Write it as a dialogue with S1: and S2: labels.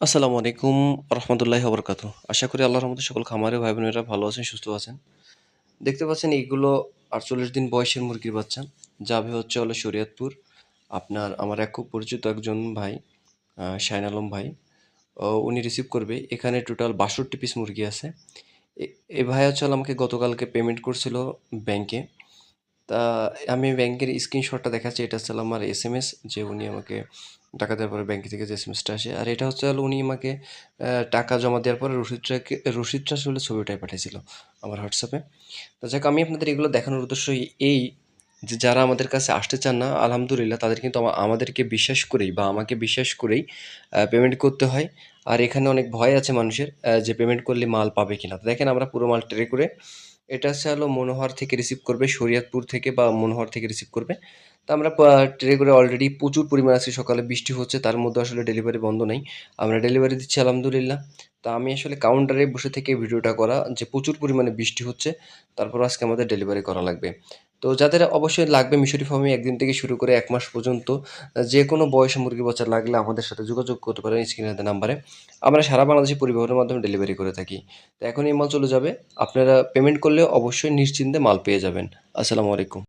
S1: আসসালামু আলাইকুম রহমতুল্লাহি বরকাত আশা করি আল্লাহর রহমতে সকল খামারে ভাই বোনেরা ভালো আছেন, সুস্থ আছেন। দেখতে পাচ্ছেন এইগুলো আটচল্লিশ দিন বয়সের মুরগির বাচ্চা। যাবে হচ্ছে হলো শরীয়তপুর। আপনার, আমার এক খুব পরিচিত একজন ভাই শাহিন আলম ভাই উনি রিসিভ করবে। এখানে টোটাল বাষট্টি পিস মুরগি আছে। এ- ভাই হচ্ছে আমাকে গতকালকে পেমেন্ট করছিল ব্যাংকে তা, আমি ব্যাংকের স্ক্রিনশটটা দেখাচ্ছি। এটা হচ্ছে আমার এস এম এস যে উনি আমাকে টাকা দেওয়ার পরে ব্যাংক থেকে যে এস এম এসটা আসে। আর এটা হচ্ছে হলো উনি আমাকে টাকা জমা দেওয়ার পরে রসিদটাকে রসিদটা আসলে ছবিটাই পাঠিয়েছিল আমার হোয়াটসঅ্যাপে তো যাক, আমি আপনাদের এগুলো দেখানোর উদ্দেশ্য এই যে যারা আমাদের কাছে আসতে চান না, আলহামদুলিল্লাহ তাদের কিন্তু আমাদেরকে বিশ্বাস করেই বা আমাকে বিশ্বাস করেই পেমেন্ট করতে হয়। আর এখানে অনেক ভয় আছে মানুষের যে পেমেন্ট করলে মাল পাবে কিনা। দেখেন আমরা পুরো মাল ট্রে করে এটা হলো মনোহর থেকে রিসিভ করবে, শরিয়াতপুর থেকে বা মনোহর থেকে রিসিভ করবে। তো আমরা ট্রে করে অলরেডি প্রচুর পরিমাণ আছি, সকালে বৃষ্টি হচ্ছে, তার মধ্যে আসলে ডেলিভারি বন্ধ নেই। আমরা ডেলিভারি দিচ্ছি, আলহামদুলিল্লাহ। তা আমি আসলে কাউন্টারে বসে থেকে ভিডিওটা করা, যে প্রচুর পরিমাণে বৃষ্টি হচ্ছে, তারপর আজকে আমাদের ডেলিভারি করা লাগবে। তো যাদের অবশ্যই লাগবে মিশরি ফার্মে একদিন থেকে শুরু করে এক মাস পর্যন্ত, যে কোনো বয়সে মুরগি বাচ্চা লাগলে আমাদের সাথে যোগাযোগ করতে পারেন স্ক্রিনের নাম্বারে আমরা সারা বাংলাদেশে পরিবহনের মাধ্যমে ডেলিভারি করে থাকি। তো এখন এই মাল চলে যাবে। আপনারা পেমেন্ট করলে অবশ্যই নিশ্চিন্তে মাল পেয়ে যাবেন। আসসালামু আলাইকুম।